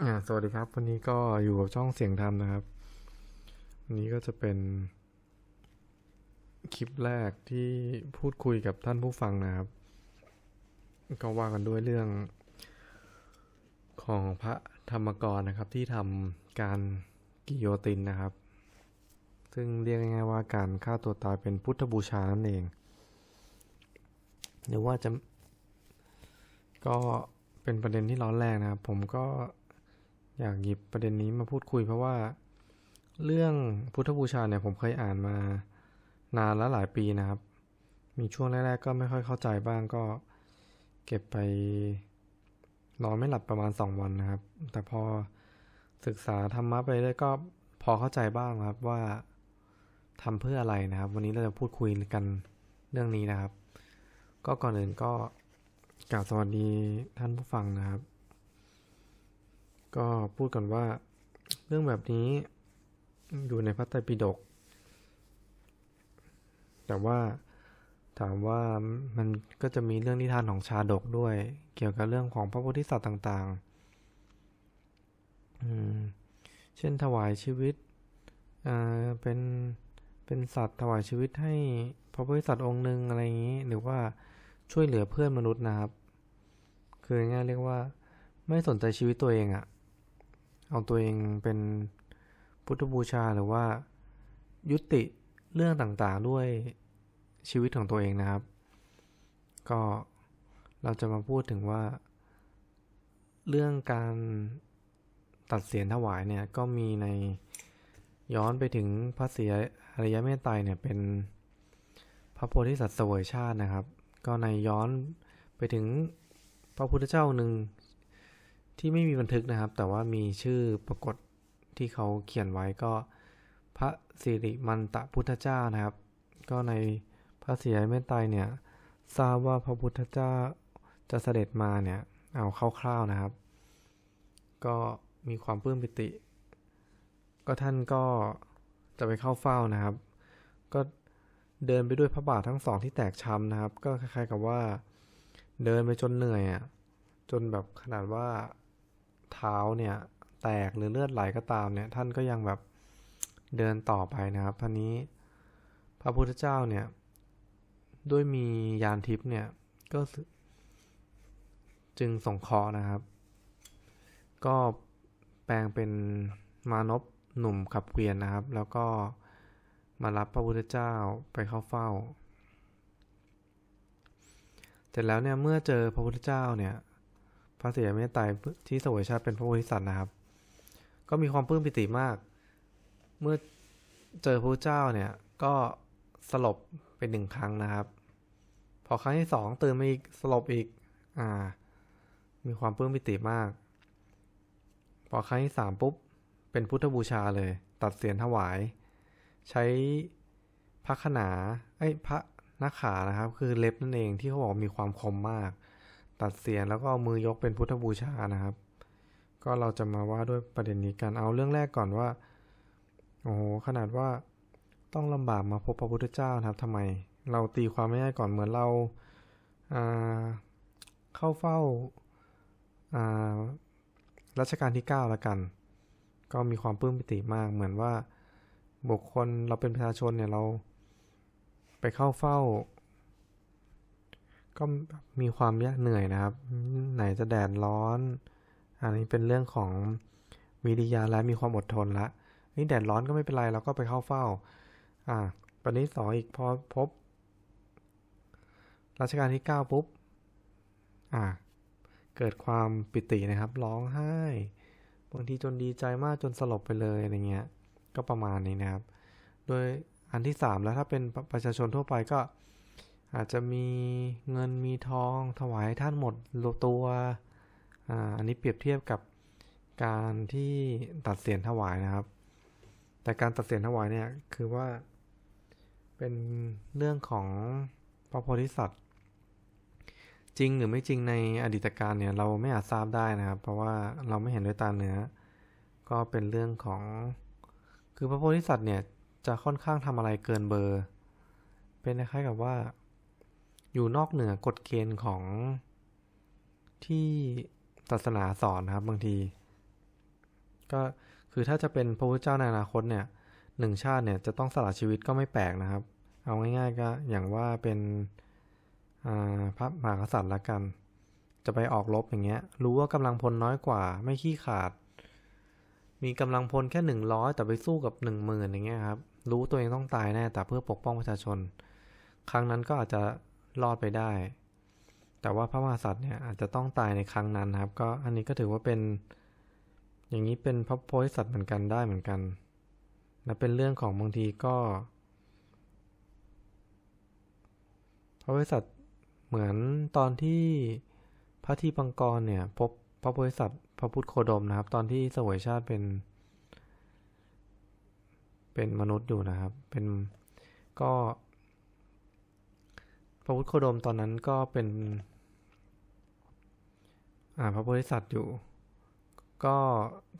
อ่าสวัสดีครับ วันนี้ก็อยู่กับช่องเสียงธรรมนะครับ วันนี้ก็จะเป็น คลิปแรกที่พูดคุยกับท่านผู้ฟังนะครับ ก็ว่ากันด้วยเรื่อง ของพระธรรมกรนะครับ ที่ทำการกิโยตินนะครับ ซึ่งเรียกง่ายๆว่าการฆ่าตัวตายเป็นพุทธบูชานั่นเอง หรือว่าจะก็เป็นประเด็นที่ร้อนแรงนะครับ ผมก็ อยากหยิบประเด็นนี้มาพูดคุยเพราะว่า เรื่องพุทธบูชาเนี่ยผมเคยอ่านมานานแล้วหลายปีนะครับ มีช่วงแรกๆก็ไม่ค่อยเข้าใจบ้างก็เก็บไปนอนไม่หลับประมาณสองวันนะครับ แต่พอศึกษาธรรมะไปเรื่อยก็พอเข้าใจบ้างครับว่าทำเพื่ออะไรนะครับ วันนี้เราจะพูดคุยกันเรื่องนี้นะครับ ก็ก่อนอื่นก็กล่าวสวัสดีท่านผู้ฟังนะครับ ก็พูดกันว่าเรื่องแบบนี้อยู่ในพระไตรปิฎกแต่ว่าถามว่ามันก็จะมีเรื่องนิทานของชาดกด้วย เกี่ยวกับเรื่องของพระโพธิสัตว์ต่างๆ เช่นถวายชีวิตเป็นเป็นสัตว์ถวายชีวิตให้พระโพธิสัตว์องค์หนึ่งอะไรอย่างนี้ หรือว่าช่วยเหลือเพื่อนมนุษย์นะครับ คือง่ายเรียกว่าไม่สนใจชีวิตตัวเองอะ เอาตัวเองเป็นพุทธบูชาหรือว่ายุติเรื่องต่างๆด้วยชีวิตของตัวเองนะครับ ก็เราจะมาพูดถึงว่า เรื่องการตัดเสียนถวายเนี่ยก็มีในย้อนไปถึงพระศรียอริยเมตไตรเนี่ยเป็นพระโพธิสัตว์เสวยชาตินะครับ ก็ในย้อนไปถึงพระพุทธเจ้าหนึ่ง ที่ไม่มีบันทึกนะครับ แต่ว่ามีชื่อปรากฏที่เขาเขียนไว้ก็พระสิริมันตะพุทธเจ้านะครับ ก็ในพระศรียเมตไตรเนี่ยทราบว่าพระพุทธเจ้าจะเสด็จมาเนี่ยเอาคร่าวๆนะครับ ก็มีความปลื้มปิติ ก็ท่านก็จะไปเข้าเฝ้านะครับ ก็เดินไปด้วยพระบาททั้งสองที่แตกช้ำนะครับ ก็คล้ายๆกับว่า เดินไปจนเหนื่อยอะจนแบบขนาดว่า เท้าเนี่ยแตกหรือเลือดไหลก็ตามเนี่ยท่านก็ยังแบบเดินต่อไปนะครับท่านี้พระพุทธเจ้าเนี่ยด้วยมียานทิพย์เนี่ยก็จึงส่งเคราะนะครับ ก็แปลงเป็นมานพหนุ่มขับเกวียนนะครับ แล้วก็มารับพระพุทธเจ้าไปเข้าเฝ้า เสร็จแล้วเนี่ยเมื่อเจอพระพุทธเจ้าเนี่ย ระเสียเมตไตรที่สวยชาติเป็นพระโพธิสัตว์นะครับ ก็มีความปลื้มปิติมาก เมื่อเจอพระเจ้าเนี่ย ก็สลบเป็นหนึ่งครั้งนะครับ พอครั้งที่สองตื่นมาอีกสลบอีก อ่า มีความปลื้มปิติมาก พอครั้งที่สามปุ๊บ เป็นพุทธบูชาเลย ตัดเสียนถวาย ใช้พระขนาไอ้พระนักขานะครับ คือเล็บนั่นเองที่เขาบอกมีความคมมาก ตัดเสียนแล้วก็เอามือยกเป็นพุทธบูชานะครับ ก็เราจะมาว่าด้วยประเด็นนี้กันเอาเรื่องแรกก่อนว่าโอ้โหขนาดว่าต้องลำบากมาพบพระพุทธเจ้านะครับทำไม เราตีความไม่ได้ก่อนเหมือนเราเข้าเฝ้ารัชกาลที่9แล้วกัน ก็มีความปลื้มปิติมากเหมือนว่าบุคคลเราเป็นประชาชนเนี่ยเราไปเข้าเฝ้า ก็มีความยากเหนื่อยนะครับ ไหนจะแดดร้อน อันนี้เป็นเรื่องของวิริยะและมีความอดทนละนี่แดดร้อนก็ไม่เป็นไรเราก็ไปเข้าเฝ้า อ่าประเด็นสองอีกพอพบรัชกาลที่เก้าปุ๊บ อ่า เกิดความปิตินะครับ ร้องไห้ บางทีจนดีใจมากจนสลบไปเลยอะไรเงี้ย ก็ประมาณนี้นะครับ โดยอันที่สามแล้วถ้าเป็นประชาชนทั่วไปก็ อาจจะมีเงินมีทองถวายท่านหมดลตัวอันนี้เปรียบเทียบกับการที่ตัดเสียนถวายนะครับ แต่การตัดเสียนถวายเนี่ยคือว่าเป็นเรื่องของพระโพธิสัตว์ จริงหรือไม่จริงในอดีตการเนี่ยเราไม่อาจทราบได้นะครับ เพราะว่าเราไม่เห็นด้วยตาเนื้อ ก็เป็นเรื่องของคือพระโพธิสัตว์เนี่ยจะค่อนข้างทำอะไรเกินเบอร์ เป็นคล้ายๆกับว่า อยู่นอกเหนือกฎเกณฑ์ของที่ศาสนาสอนนะครับบางที ก็คือถ้าจะเป็นพระพุทธเจ้าในอนาคตเนี่ยหนึ่งชาติเนี่ยจะต้องสละชีวิตก็ไม่แปลกนะครับ เอาง่ายๆก็อย่างว่าเป็นพระมหากษัตริย์ละกัน จะไปออกรบอย่างเงี้ย รู้ว่ากำลังพลน้อยกว่า ไม่ขี้ขาด มีกำลังพลแค่หนึ่งร้อยแต่ไปสู้กับหนึ่งหมื่นอย่างเงี้ยครับ รู้ตัวเองต้องตายแน่แต่เพื่อปกป้องประชาชน ครั้งนั้นก็อาจจะ รอดไปได้ แต่ว่าพระมหากษัตริย์เนี่ยอาจจะต้องตายในครั้งนั้นครับ ก็อันนี้ก็ถือว่าเป็น อย่างนี้เป็นพระโพธิสัตว์เหมือนกันได้เหมือนกันและเป็นเรื่องของบางทีก็ พระโพธิสัตว์เหมือนตอนที่พระที่ปังกรเนี่ย พบพระโพธิสัตว์พระพุทธโคดมนะครับ ตอนที่สวยชาติเป็น เป็นมนุษย์อยู่นะครับ เป็นก็ พระพุทธโคดมตอนนั้นก็เป็นพระโพธิสัตว์อยู่ ก็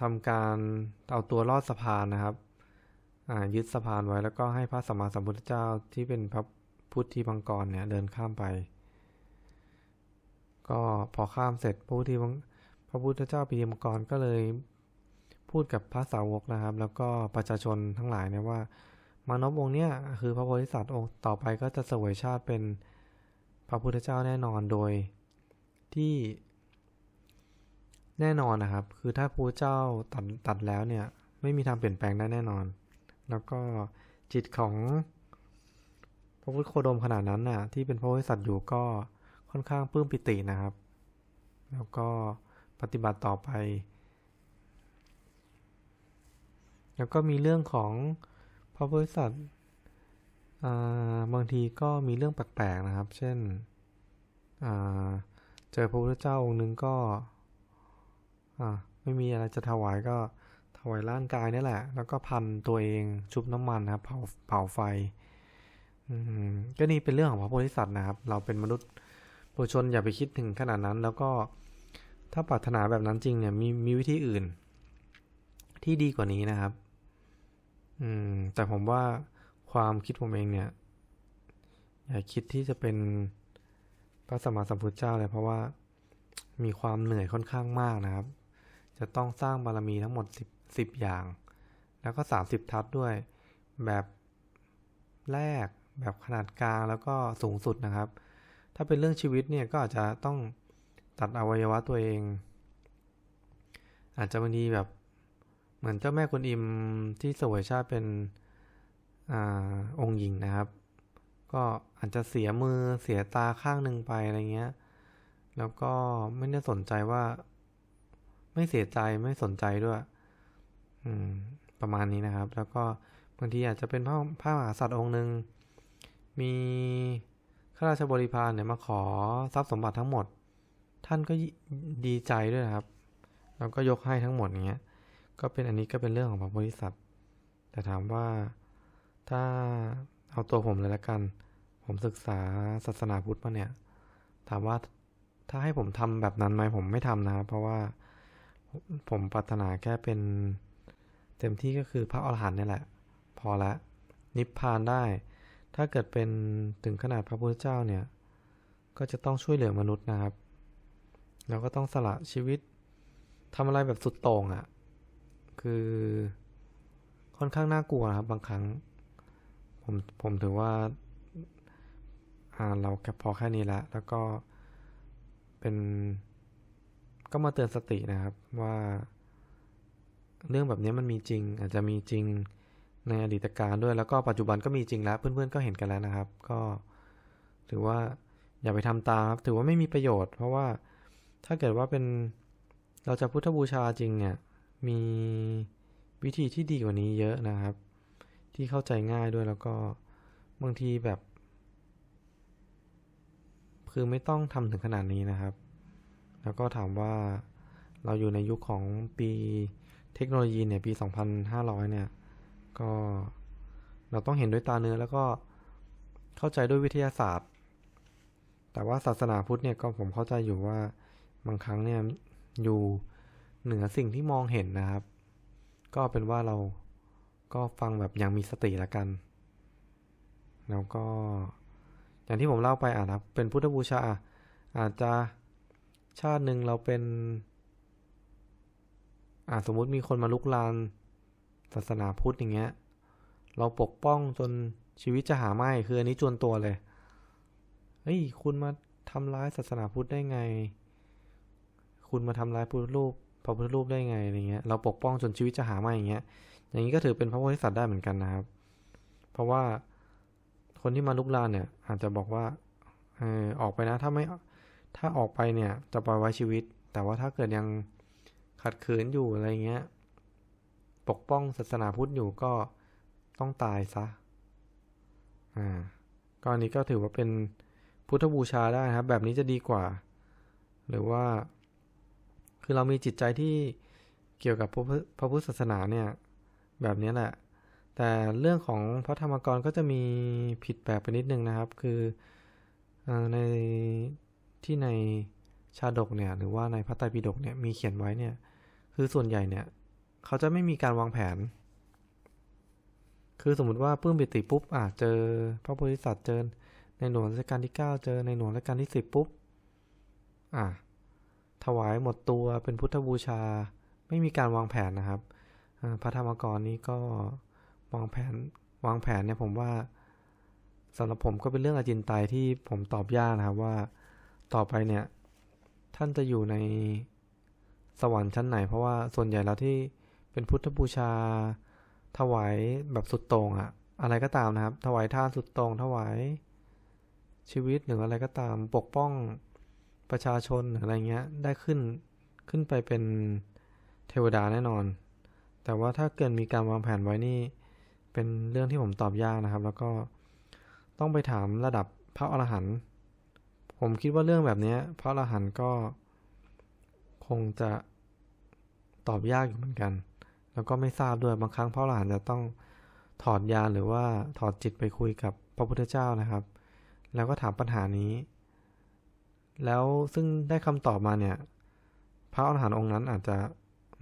ทำการเอาตัวรอดสะพานนะครับยึดสะพานไว้แล้วก็ให้พระสัมมาสัมพุทธเจ้าที่เป็นพระพุทธีบังกรเนี่ยเดินข้ามไป ก็พอข้ามเสร็จพระพุทธีพระพุทธเจ้าปีมังกรก็เลยพูดกับพระสาวกนะครับ แล้วก็ประชาชนทั้งหลายเนี่ยว่ามานพองค์เนี้ยคือพระโพธิสัตว์องค์ต่อไปก็จะเสวยชาติเป็น ระพุทธเจ้าแน่นอนโดยที่แน่นอนนะครับ คือถ้าพระเจ้าตัดตัดแล้วเนี่ย ไม่มีทางเปลี่ยนแปลงได้แน่นอน แล้วก็จิตของพระพุทธโคดมขนาดนั้นน่ะ ที่เป็นพระโพธิสัตว์อยู่ก็ค่อนข้างปลื้มปิตินะครับ แล้วก็ปฏิบัติต่อไป แล้วก็มีเรื่องของพระโพธิสัตว์ บางทีก็มีเรื่องแปลกๆนะครับ เช่นเจอพระพุทธเจ้าองค์นึงก็ไม่มีอะไรจะถวายก็ถวายร่างกายนี่แหละ แล้วก็พันตัวเองชุบน้ำมันครับเผาเผาไฟก็นี่เป็นเรื่องของพระโพธิสัตว์นะครับ เราเป็นมนุษย์ปุชนอย่าไปคิดถึงขนาดนั้น แล้วก็ถ้าปรารถนาแบบนั้นจริงเนี่ยมีมีวิธีอื่น ที่ดีกว่านี้นะครับ อืมแต่ผมว่า ความคิดผมเองเนี่ยอย่าคิดที่จะเป็นพระสมมาสัมพุทธเจ้าเลยเพราะว่ามีความเหนื่อยค่อนข้างมากนะครับ จะต้องสร้างบารมีทั้งหมดสิบ10 อย่าง แล้วก็ 30 ทัศด้วยแบบแรกแบบขนาดกลางแล้วก็สูงสุดนะครับ ถ้าเป็นเรื่องชีวิตเนี่ยก็อาจจะต้องตัดอวัยวะตัวเอง อาจจะบางทีแบบเหมือนเจ้าแม่กุนอิมที่สวยชาติเป็น อองค์หญิงนะครับ ก็อาจจะเสียมือเสียตาข้างหนึ่งไปอะไรเงี้ย แล้วก็ไม่ได้สนใจว่า ไม่เสียใจไม่สนใจด้วยประมาณนี้นะครับ แล้วก็บางทีอาจจะเป็นพระพระมหาสัตว์องค์หนึ่งมีข้าราชบริพารเนี่ยมาขอทรัพย์สมบัติทั้งหมด ท่านก็ดีใจด้วยครับ แล้วก็ยกให้ทั้งหมดเงี้ย ก็เป็นอันนี้ก็เป็นเรื่องของพระโพธิสัตว์ แต่ถามว่า ถ้าเอาตัวผมเลยละกัน ผมศึกษาศาสนาพุทธมาเนี่ย ถามว่าถ้าให้ผมทำแบบนั้นไหมผมไม่ทำนะ เพราะว่าผมปรารถนาแค่เป็นเต็มที่ก็คือพระอรหันต์นี่แหละ พอละ นิพพานได้ ถ้าเกิดเป็นถึงขนาดพระพุทธเจ้าเนี่ย ก็จะต้องช่วยเหลือมนุษย์นะครับเราก็ต้องสละชีวิตทำอะไรแบบสุดโต่งอะ่ะ คือค่อนข้างน่ากลัวครับบางครั้ง ผมผมถือว่าอ่าเราแค่พอแค่นี้ละ แล้วก็เป็นก็มาเตือนสตินะครับว่าเรื่องแบบนี้มันมีจริง อาจจะมีจริงในอดีตการด้วย แล้วก็ปัจจุบันก็มีจริงแล้ว เพื่อนๆก็เห็นกันแล้วนะครับ ก็ถือว่าอย่าไปทำตามครับ ถือว่าไม่มีประโยชน์ เพราะว่าถ้าเกิดว่าเป็นเราจะพุทธบูชาจริงเนี่ยมีวิธีที่ดีกว่านี้เยอะนะครับ ที่เข้าใจง่ายด้วยแล้วก็บางทีแบบ คือไม่ต้องทำถึงขนาดนี้นะครับ แล้วก็ถามว่าเราอยู่ในยุคของปีเทคโนโลยีเนี่ยปี 2500 เนี่ย ก็เราต้องเห็นด้วยตาเนื้อแล้วก็เข้าใจด้วยวิทยาศาสตร์ แต่ว่าศาสนาพุทธเนี่ยก็ผมเข้าใจอยู่ว่าบางครั้งเนี่ยอยู่เหนือสิ่งที่มองเห็นนะครับ ก็เป็นว่าเรา ก็ฟังแบบย่างมีสติละกัน แล้วก็ อย่างที่ผมเล่าไปอะครับเป็นพุทธบูชาอาจจะชาติหนึ่งเราเป็นอ่าสมมุติมีคนมาลุกลานศาสนาพุทธอย่างเงี้ย เราปกป้องจนชีวิตจะหาไม่คืออันนี้จวนตัวเลย เฮ้ย คุณมาทำร้ายศาสนาพุทธได้ไง คุณมาทำร้ายพุทธรูปพระพุทธรูปได้ไงอะไรเงี้ย เราปกป้องจนชีวิตจะหาไม่อย่างเงี้ย อย่างนี้ก็ถือเป็นพระโพธิสัตว์ได้เหมือนกันนะครับ เพราะว่าคนที่มาลุกลานเนี่ย อาจจะบอกว่าเออออกไปนะถ้าไม่ถ้าออกไปเนี่ย จะปล่อยไว้ชีวิต แต่ว่าถ้าเกิดยังขัดขืนอยู่อะไรเงี้ย ปกป้องศาสนาพุทธอยู่ก็ต้องตายซะอ่าก็อันนี้ก็ถือว่าเป็นพุทธบูชาได้นะครับ แบบนี้จะดีกว่า หรือว่า คือเรามีจิตใจที่เกี่ยวกับพระพุทธศาสนาเนี่ย แบบนี้แหละ แต่เรื่องของพระธรรมกรก็จะมีผิดแปลกไปนิดนึงนะครับ คืออในที่ในชาดกเนี่ย หรือว่าในพระไตรปิฎกเนี่ยมีเขียนไว้เนี่ย คือส่วนใหญ่เนี่ย เขาจะไม่มีการวางแผน คือสมมติว่าปื้มปิติปุ๊บอะเจอพระโพธิสัตว์เจอในหลวงรัชกาลที่ 9 เจอในหลวงรัชกาลที่ 10 ปุ๊บ อะ ถวายหมดตัวเป็นพุทธบูชา ไม่มีการวางแผนนะครับ พระธรรมกรนี้ก็วางแผนวางแผนเนี่ยผมว่าสำหรับผมก็เป็นเรื่องอาจินไตยที่ผมตอบยากนะครับว่าต่อไปเนี่ย ท่านจะอยู่ในสวรรค์ชั้นไหน เพราะว่าส่วนใหญ่แล้วที่เป็นพุทธบูชา ถวายแบบสุดต่งอะอะไรก็ตามนะครับ ถวายท่าสุดต่งถวายชีวิตหรืออะไรก็ตามปกป้องประชาชนหรืออะไรเงี้ยได้ขึ้นขึ้นไปเป็นเทวดาแน่นอน แต่ว่าถ้าเกิดมีการวางแผนไว้นี่ เป็นเรื่องที่ผมตอบยากนะครับ แล้วก็ต้องไปถามระดับพระอรหันต์ผมคิดว่าเรื่องแบบนี้พระอรหันต์ก็คงจะตอบยากอยู่เหมือนกัน แล้วก็ไม่ทราบด้วยบางครั้งพระอรหันต์จะต้องถอดยาหรือว่าถอดจิตไปคุยกับพระพุทธเจ้านะครับ แล้วก็ถามปัญหานี้ แล้วซึ่งได้คำตอบมาเนี่ย พระอรหันต์องค์นั้นอาจจะ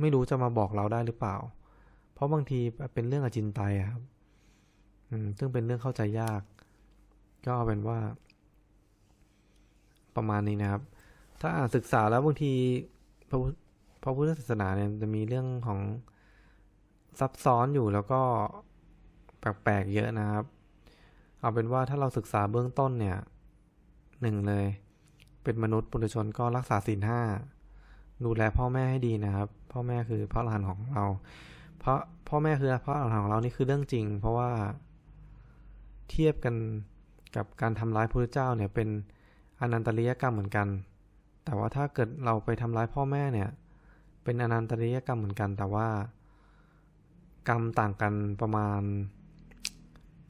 ไม่รู้จะมาบอกเราได้หรือเปล่า เพราะบางทีเป็นเรื่องอจินไตยครับ อืม ซึ่งเป็นเรื่องเข้าใจยาก ก็เอาเป็นว่า ประมาณนี้นะครับ ถ้าอ่านศึกษาแล้วบางทีพระพุทธพระพุทธศาสนาเนี่ยจะมีเรื่องของซับซ้อนอยู่แล้วก็แปลกๆเยอะนะครับ เอาเป็นว่าถ้าเราศึกษาเบื้องต้นเนี่ยหนึ่งเลย เป็นมนุษย์ปุถุชนก็รักษาศีลห้า ดูแลพ่อแม่ให้ดีนะครับ พ่อแม่คือพระอรหันต์ของเรา เพราะพ่อแม่คือพระอรหันต์ของเรานี่คือเรื่องจริง เพราะว่าเทียบกันกับการทำร้ายพระเจ้าเนี่ยเป็นอนันตริยกรรมเหมือนกัน แต่ว่าถ้าเกิดเราไปทำร้ายพ่อแม่เนี่ย เป็นอนันตริยกรรมเหมือนกัน แต่ว่ากรรมต่างกันประมาณ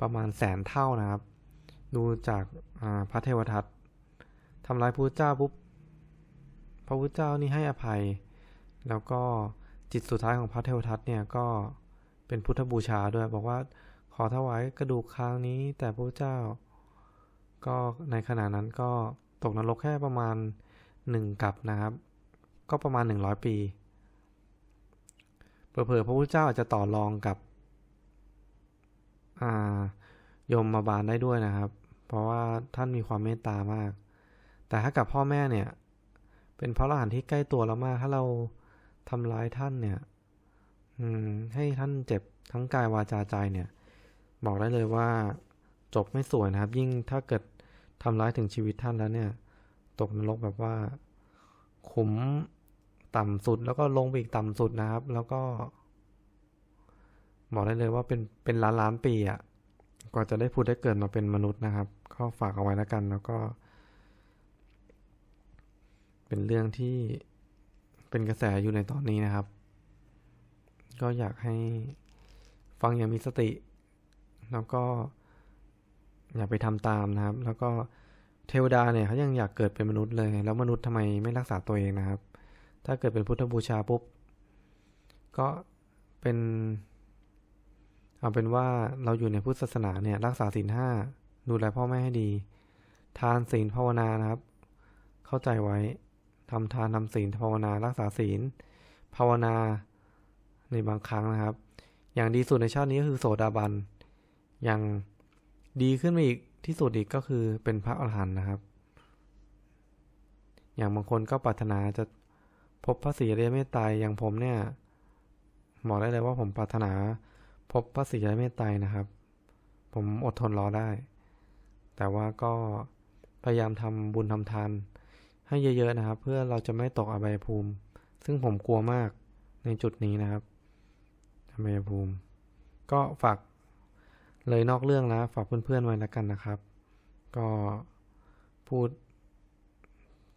ประมาณแสนเท่านะครับ ดูจากพระเทวทัตทำร้ายพระเจ้าปุ๊บ ระพุทธเจ้านี่ให้อภัย แล้วก็จิตสุดท้ายของพระเทวทัตเนี่ยก็เป็นพุทธบูชาด้วย บอกว่าขอถวายกระดูกค้างนี้แต่พระพุทธเจ้า ก็ในขณะนั้นก็ตกนรกแค่ประมาณหนึ่งกับนะครับ ก็ประมาณหนึ่งร้อยปีเผลอพระพุทธเจ้าอาจจะต่อรองกับโยมมาบาลได้ด้วยนะครับ เพราะว่าท่านมีความเมตตามาก แต่ถ้ากับพ่อแม่เนี่ย เป็นพระอรหันต์ที่ใกล้ตัวเรามาก ถ้าเราทำร้ายท่านเนี่ย อืม ให้ท่านเจ็บทั้งกายวาจาใจเนี่ย บอกได้เลยว่าจบไม่สวยนะครับ ยิ่งถ้าเกิดทำร้ายถึงชีวิตท่านแล้วเนี่ย ตกนรกแบบว่า ขุมต่ำสุด แล้วก็ลงไปอีกต่ำสุดนะครับ แล้วก็ บอกได้เลยว่าเป็นเป็นล้านล้านปีอะ่ะกว่าจะได้พูดได้เกิดมาเป็นมนุษย์นะครับ ก็ฝากเอาไว้แล้วกัน แล้วก็ เป็นเรื่องที่เป็นกระแสอยู่ในตอนนี้นะครับ ก็อยากให้ฟังอย่างมีสติ แล้วก็อย่าไปทำตามนะครับ แล้วก็เทวดาเนี่ยเขายังอยากเกิดเป็นมนุษย์เลย แล้วมนุษย์ทำไมไม่รักษาตัวเองนะครับ ถ้าเกิดเป็นพุทธบูชาปุ๊บ ก็เป็น เอาเป็นว่าเราอยู่ในพุทธศาสนาเนี่ย รักษาศีลห้าดูแลพ่อแม่ให้ดี ทานศีลภาวนานะครับ เข้าใจไว้ ทำทานทำศีลภาวนารักษาศีล ภาวนาในบางครั้งนะครับ อย่างดีสุดในชาตินี้ก็คือโสดาบัน อย่างดีขึ้นมาอีกที่สุดอีกก็คือเป็นพระอรหันต์นะครับ อย่างบางคนก็ปรารถนาจะพบพระศรีอริยเมตไตรอย่างผมเนี่ยบอกได้เลยว่าผมปรารถนา พบพระศรีอริยเมตไตรนะครับ ผมอดทนรอได้ แต่ว่าก็พยายามทำบุญทำทาน ให้เยอะๆนะครับ เพื่อเราจะไม่ตกอบายภูมิ ซึ่งผมกลัวมากในจุดนี้นะครับอบายภูมิ ก็ฝากเลยนอกเรื่องแล้วฝากเพื่อนๆไว้แล้วกันนะครับ ก็พูด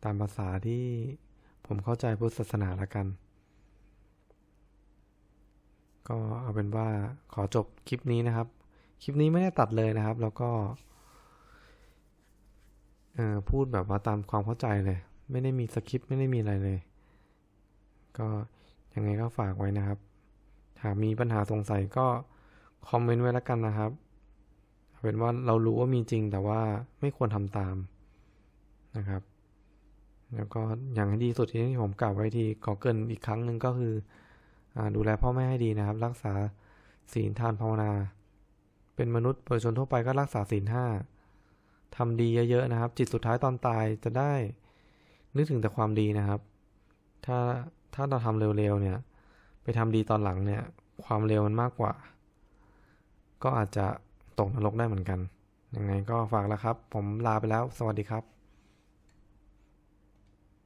ตามภาษาที่ผมเข้าใจพุทธศาสนาละกัน ก็เอาเป็นว่าขอจบคลิปนี้นะครับ คลิปนี้ไม่ได้ตัดเลยนะครับ แล้วก็ เออพูดแบบว่าตามความเข้าใจเลย ไม่ได้มีสคริปต์ไม่ได้มีอะไรเลย ก็ยังไงก็ฝากไว้นะครับ หากมีปัญหาสงสัยก็คอมเมนต์ไว้แล้วกันนะครับเป็นว่าเรารู้ว่ามีจริงแต่ว่าไม่ควรทำตามนะครับ แล้วก็อย่างที่ดีสุดที่ผมกล่าวไว้ทีขอเกินอีกครั้งหนึ่งก็คืออดูแลพ่อแม่ให้ดีนะครับ รักษาศีลทานภาวนา เป็นมนุษย์ประชาชนทั่วไปก็รักษาศีลห้า ทำดีเยอะๆนะครับ จิตสุดท้ายตอนตายจะได้ นึกถึงแต่ความดีนะครับ ถ้าถ้าเราทำเร็วๆเนี่ย ไปทำดีตอนหลังเนี่ย ความเร็วมันมากกว่า ก็อาจจะตกนรกได้เหมือนกันยังไงก็ฝากแล้วครับ ผมลาไปแล้ว สวัสดีครับ